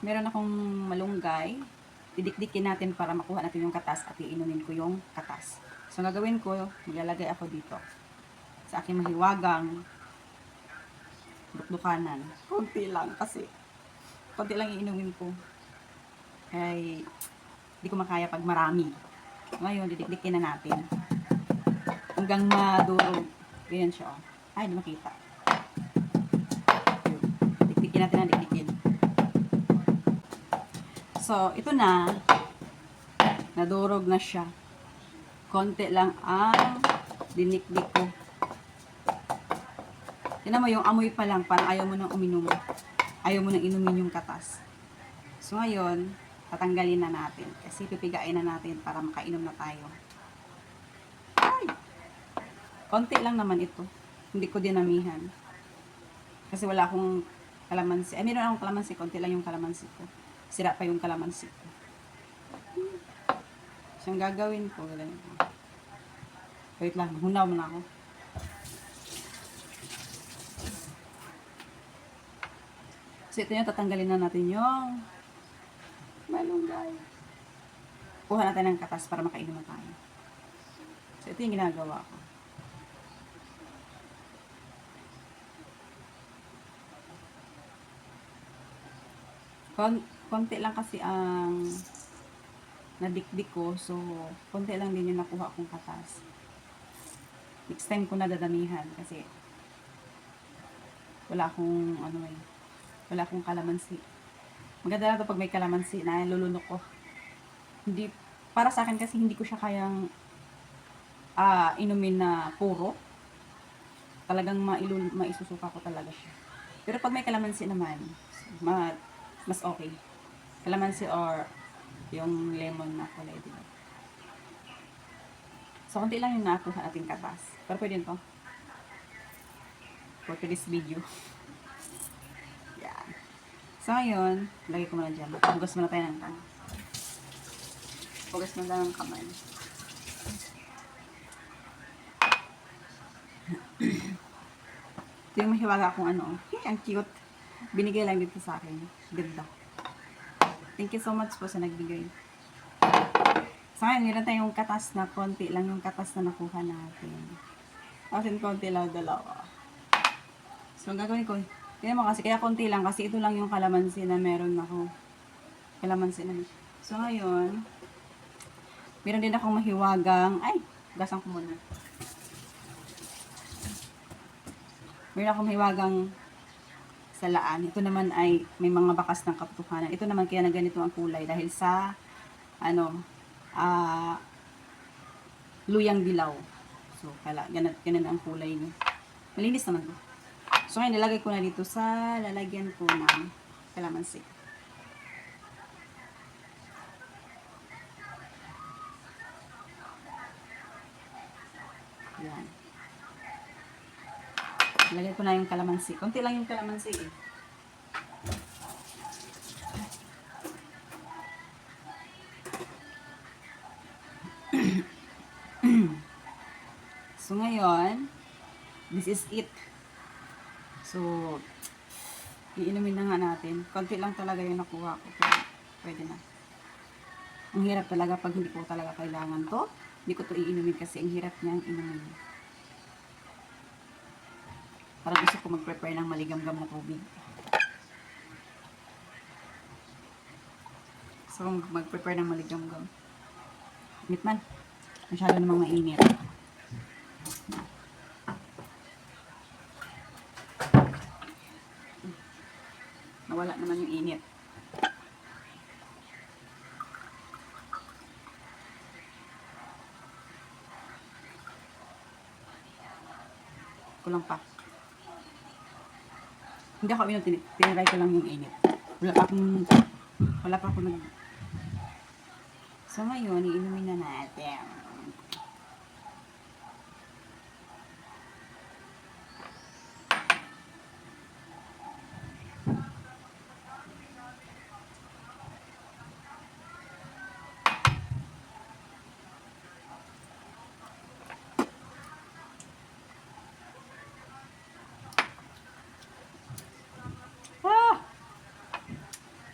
meron akong malunggay. Didikdikin natin para makuha natin yung katas at iinumin ko yung katas. So, gagawin ko, maglalagay ako dito sa aking mahiwagang dukdukanan. Konti lang kasi konti lang iinumin ko. Kaya hindi ko makaya pag marami. Ngayon, didikdikin na natin. Hanggang madurog. Ganyan siya. Oh. Ay, hindi makita. Dikdikin natin ang dikdikin. So, ito na. Nadurog na siya. Konti lang ang dinikdik ko. Tignan mo yung amoy pa lang, parang ayaw mo nang uminom. Ayaw mo nang inumin yung katas. So ngayon, tatanggalin na natin. Kasi pipigain na natin para makainom na tayo. Ay! Konti lang naman ito. Hindi ko dinamihan. Kasi wala akong kalamansi. Ay, meron akong kalamansi. Konti lang yung kalamansi ko. Sira pa yung kalamansi ko. So, ang gagawin ko, ganyan. Wait lang, hunaw muna ako. So, ito yung tatanggalin na natin yung malunggay. Kuha natin ng katas para makainom na tayo. So, ito yung ginagawa ko. Konti lang kasi ang nadikdik ko. So, konti lang din yung nakuha kong katas. Next time ko na dadamihan kasi wala akong ano eh, wala akong kalamansi. Maganda na to pag may kalamansi na lulunok ko. Hindi, para sa akin kasi hindi ko siya kayang ah inumin na puro. Talagang mailul, maisusuka ko talaga siya. Pero pag may kalamansi naman, ma, mas okay. Kalamansi or yung lemon na kulay, di ba? So, konti lang yung nakuha ating katas. Pero pwede to. For today's video. Yan. So, ngayon, lagay ko muna dyan. Hugas muna tayo ng kamay. Hugas muna tayo ng kamay. Ito yung mahiwaga akong ano. Hey, ang cute. Binigay lang dito sa akin. Ganda. Thank you so much po sa nagbigay. So ngayon, meron tayong katas na konti lang yung katas na nakuha natin. As in, konti lang dalawa. So, ang gagawin ko, tingnan mo kasi, kaya konti lang kasi ito lang yung kalamansi na meron ako. Kalamansi na. So, ngayon, meron din akong mahiwagang, ay, gasang ko muna. Meron akong mahiwagang salaan. Ito naman ay may mga bakas ng kaptukanan. Ito naman kaya na ganito ang kulay dahil sa ano ah luyang dilaw. So, kala, ganun, ganun ang kulay niya. Malinis naman. So, ngayon, nilagay ko na dito sa lalagyan ko ng kalamansi. Yan. Nilagay ko na yung kalamansi. Konti lang yung kalamansi eh. So, ngayon, this is it. So, iinumin na nga natin. Konti lang talaga yung nakuha ko. Pero, pwede na. Ang hirap talaga pag hindi ko talaga kailangan to. Hindi ko to iinumin kasi ang hirap niyang inumin. Parang gusto ko mag-prepare ng maligamgam na tubig. So, mag-prepare ng maligamgam. Init man. Masyado namang mainit. Nawala naman yung init. Kulang pa. Hindi ako tin- tiniray ko lang yung init. Wala pa akong, wala pa ako nag... So ngayon, iinumin na natin.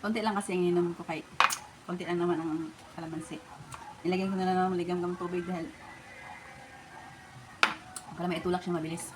Konti lang kasi ang ininom ko kay konti lang naman ang kalamansi. Nilagyan ko na lang ng maligam ng tubig dahil para maitulak siya mabilis.